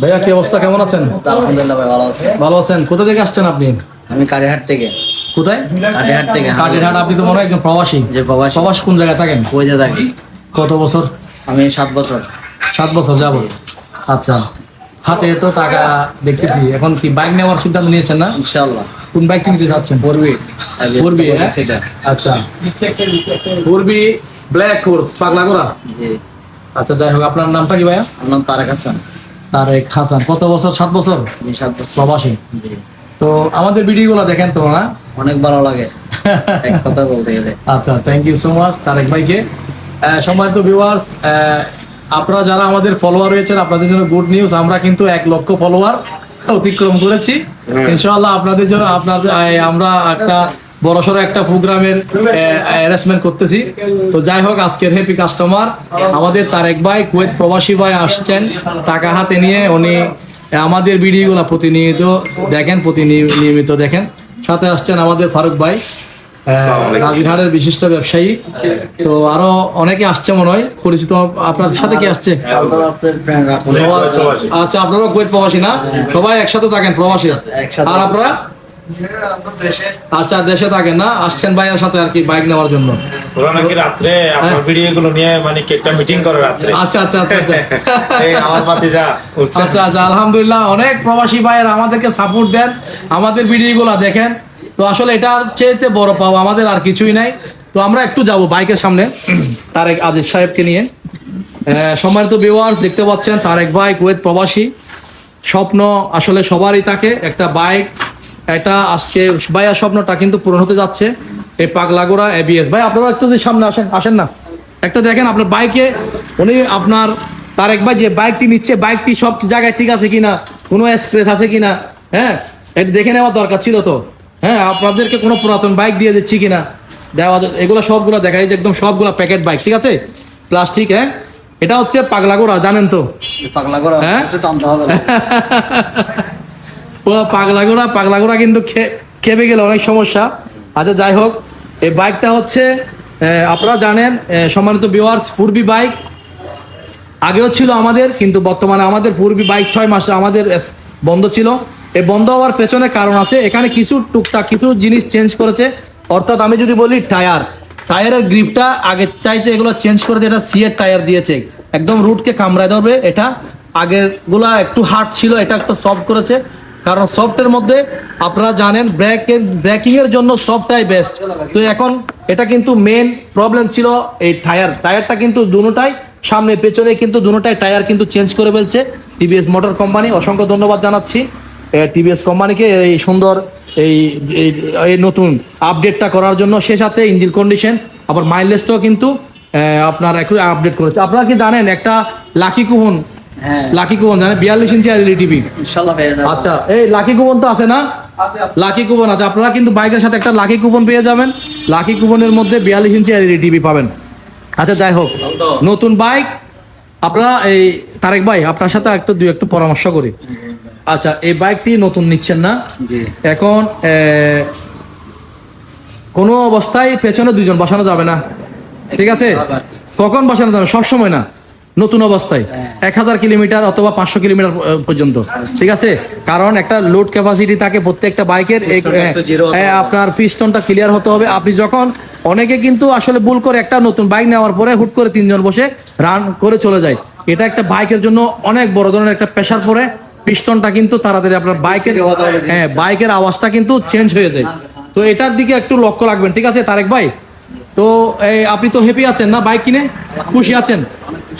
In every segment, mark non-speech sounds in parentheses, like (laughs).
ভাইয়া কি অবস্থা? কেমন আছেন? আলহামদুলিল্লাহ ভাই ভালো আছে। ভালো আছেন? কোথা থেকে আসছেন আপনি? আমি কালীহাট থেকে। কোথায়? কালীহাট থেকে আপনি তো মনে হয় একজন প্রবাসী। যে প্রবাসী। প্রবাস কোন জায়গায় থাকেন? থাকি। কত বছর? আমি সাত বছর। সাত বছর যাব। আচ্ছা। হাতে তো টাকা দেখতেছি। এখন কি বাইক নেওয়ার সিদ্ধান্ত নিয়েছেন না? ইনশাল্লাহ কোন বাইকটি নিতে চাচ্ছেন পড়বি পূর্বী হ্যাঁ? সেটা আচ্ছা। পূর্বী ব্ল্যাক গোড়া জি। আচ্ছা যাই হোক আপনার নামটা কি ভাইয়া? আমার নাম তারেক হাসান। তারেক হাসান। কত বছর? সাত বছর? প্রবাসী। তো আমাদের ভিডিওগুলো দেখেন তো না অনেক ভালো লাগে। (laughs) এক কথা বলতে গেলে। আচ্ছা thank you so much Tarek ভাইকে। সম্মানিত ভিউয়ার্স আপনারা যারা আমাদের ফলোয়ার রয়েছেন আপনাদের জন্য গুড নিউজ আমরা কিন্তু এক লক্ষ ফলোয়ার অতিক্রম করেছি। ইনশাআল্লাহ আপনাদের জন্য আপনাদের আমরা একটা বড়সড় একটা প্রোগ্রামের অ্যারেঞ্জমেন্ট করতেছি। তো যাই হোক আজকের হ্যাপি কাস্টমার আমাদের তারেক ভাই কুয়েত প্রবাসী ভাই আসছেন। টাকা হাতে নিয়ে উনি আমাদের ভিডিওগুলো প্রতিনিয়ত দেখেন প্রতিনিয়মিত দেখেন। সাথে আসছেন আমাদের ফারুক ভাই নাজিরহাটের বিশিষ্ট ব্যবসায়ী। তো আরও অনেকে আসছে মনে হয় পরিচিত আপনার সাথে কি আসছে? আচ্ছা আপনারা কুয়েত প্রবাসী না? সবাই একসাথে থাকেন প্রবাসী আর আপনারা? আচ্ছা দেশে থাকেন না? আসছেন ভাইয়ের সাথে আর কি বাইক নেওয়ার জন্য। ওরা নাকি রাত্রে আপনার ভিডিও গুলো নিয়ে মানে একটা মিটিং করে রাত্রে? আচ্ছা আচ্ছা আচ্ছা আচ্ছা। (laughs) আমার ভাতিজা আচ্ছা আচ্ছা আলহামদুলিল্লাহ অনেক প্রবাসী ভাইয়েরা আমাদেরকে সাপোর্ট দেন আমাদের ভিডিওগুলো দেখেন। তো আসলে এটার চেয়েতে বড় পাওয়া আমাদের আর কিছুই নাই। তো আমরা একটু যাব বাইকের সামনে। (clears throat) তারেক আজিজ সাহেবকে নিয়ে। সম্মানিত ভিউয়ার্স দেখতে পাচ্ছেন তারেক ভাই কুয়েত প্রবাসী। স্বপ্ন আসলে সবারই থাকে একটা বাইক এটা আজকে ভাইয়ার স্বপ্নটা কিন্তু পূরণ হতে যাচ্ছে। এই পাগলাগোড়া এবিএস ভাই আপনারা একটু যদি সামনে আসেন আসেন না। একটা দেখেন আপনার বাইকে উনি আপনার তারেক ভাই যে বাইকটি নিচ্ছে বাইকটি সব জায়গায় ঠিক আছে কিনা কোনো স্ক্রেচ আছে কিনা হ্যাঁ? এটা দেখে নেওয়ার দরকার ছিল তো। হ্যাঁ আপনাদেরকে কোনো পুরাতন বাইক দিয়ে দিচ্ছি কিনা দেওয়া এগুলো সবগুলো দেখা যায় যে একদম সবগুলো প্যাকেট বাইক ঠিক আছে? প্লাস্টিক হ্যাঁ? এটা হচ্ছে পাগলাগোড়া জানেন তো? পাগলা করে হ্যাঁ? (laughs) ও, পাগলাগোড়া পাগলাগোড়া কিন্তু খেপে গেলে অনেক সমস্যা। আচ্ছা যাই হোক, এই বাইকটা হচ্ছে আপনারা জানেন সম্মানিত বিওয়ার্স পূর্বী বাইক আগেও ছিল আমাদের, কিন্তু বর্তমানে আমাদের পূর্বী বাইক ছয় মাস আমাদের বন্ধ ছিল। এই বন্ধ হওয়ার পেছনে কারণ আছে, এখানে কিছু টুকটাক, কিছু জিনিস চেঞ্জ করেছে। অর্থাৎ আমি যদি বলি টায়ার টায়ারের গ্রিপটা আগের চাইতে এগুলো চেঞ্জ করে এটা সিয়ের টায়ার দিয়েছে। একদম রুটকে কামড়ায় ধরবে, এটা আগেরগুলা একটু হার্ড ছিল, এটা একটু সফট করেছে। কারণ সফটের মধ্যে আপনারা জানেন ব্রেকের ব্রেকিং এর জন্য সফটটাই বেস্ট তো এখন এটা কিন্তু মেন প্রবলেম ছিল এই টায়ার টায়ারটা কিন্তু দুটোটাই সামনে, পেছনে কিন্তু দুটোটাই টায়ার কিন্তু চেঞ্জ করে ফেলছে টিভিএস মোটর কোম্পানি অসংখ্য ধন্যবাদ জানাচ্ছি টিভিএস কোম্পানিকে এই সুন্দর এই, এই- নতুন আপডেটটা করার জন্য। সে সাথে ইঞ্জিন কন্ডিশন আবার মাইলেজটাও কিন্তু আপনার আপডেট করেছে। আপনারা কি জানেন, একটা লাকি হ্যাঁ লাকি কুপন জানেন? বিয়াল্লিশ ইঞ্চি এলইডি টিভি। আচ্ছা এই লাকি কুপন তো আছে না? লাকি কুপন আছে। আপনারা কিন্তু বাইকের সাথে একটা লাকি কুপন পেয়ে যাবেন। লাকি কুপনের মধ্যে বিয়াল্লিশ ইঞ্চি এলইডি টিভি পাবেন। আচ্ছা যাই হোক। নতুন বাইক আপনারা এই তারেক ভাই আপনার সাথে একটু দুই একটু পরামর্শ করি। আচ্ছা এই বাইকটি নতুন নিচ্ছেন না? এখন আহ, কোনো অবস্থায় পেছনে দুজন বসানো যাবে না। ঠিক আছে। কখন বসানো যাবে? সব সময় না। নতুন অবস্থায়। এক হাজার কিলোমিটার অথবা পাঁচশো কিলোমিটার পর্যন্ত। ঠিক আছে? কারণ একটা লোড ক্যাপাসিটি থাকে প্রত্যেকটা বাইকের হতে হ্যাঁ, আপনার পিস্টনটা ক্লিয়ার হতে হবে। আপনি যখন অনেকে কিন্তু আসলে ভুল করে একটা নতুন বাইক নেওয়ার পরে হুট করে তিনজন বসে রান করে চলে যায়। এটা একটা বাইকের জন্য অনেক বড় ধরনের একটা প্রেশার পড়ে। পিস্টনটা কিন্তু তাড়াতাড়ি আপনার বাইকের হ্যাঁ বাইকের আওয়াজটা কিন্তু চেঞ্জ হয়ে যায়। তো এটার দিকে একটু লক্ষ্য রাখবেন। ঠিক আছে তারেক ভাই? তো আপনি তো হ্যাপি আছেন না? বাইক কিনে? খুশি আছেন?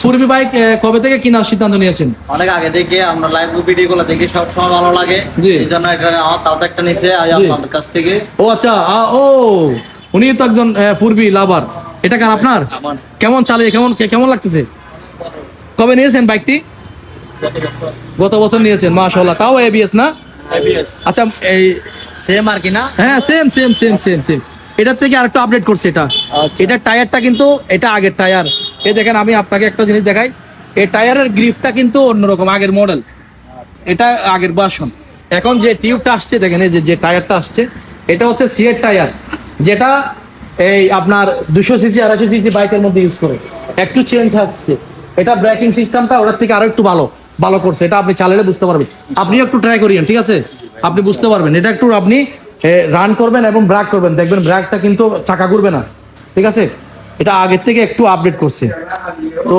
পূর্বী বাইক কবে থেকে কেনার সিদ্ধান্ত নিয়েছেন? অনেক আগে থেকে আমরা লাইভ ভিডিও গুলো দেখি সব সময় ভালো লাগে। জি। এই জন্য এটা আমার তাও একটা নিচে আপনাদের কাছ থেকে। ও আচ্ছা ও উনি তো একজন পূর্বী লাভার এটা কার আপনার? কেমন চালিয়ে কেমন কেমন লাগতেছে? কবে নিয়েছেন বাইকটি গত বছর নিয়েছেন মাশাআল্লাহ। তাও এবিএস না? আচ্ছা এই সেম আর কি না? হ্যাঁ same same same same same এটার থেকে আরেকটু আপডেট করছে এটা। আচ্ছা। এটার টায়ারটা কিন্তু এটা আগের টায়ার এই দেখেন, আমি আপনাকে একটা জিনিস দেখাই। এই টায়ারের গ্রিপটা কিন্তু অন্যরকম, আগের মডেল এটা আগের ভার্সন এখন যে টিউবটা আসছে, দেখেন, এই যে টায়ারটা আসছে, এটা হচ্ছে সিএর টায়ার, যেটা এই আপনার দুশো সিসি আড়াইশো সিসি বাইকের মধ্যে ইউজ করে। একটু চেঞ্জ আসছে। এটা ব্রেকিং সিস্টেমটা ওটার থেকে আরও একটু ভালো ভালো করছে। এটা আপনি চালালে বুঝতে পারবেন। আপনি একটু ট্রাই করিয়েন, ঠিক আছে? আপনি বুঝতে পারবেন। এটা একটু আপনি রান করবেন এবং ব্র্যাক করবেন। দেখবেন ব্র্যাকটা কিন্তু চাকা ঘুরবে না, ঠিক আছে? এটা আগের থেকে একটু আপডেট করছে। তো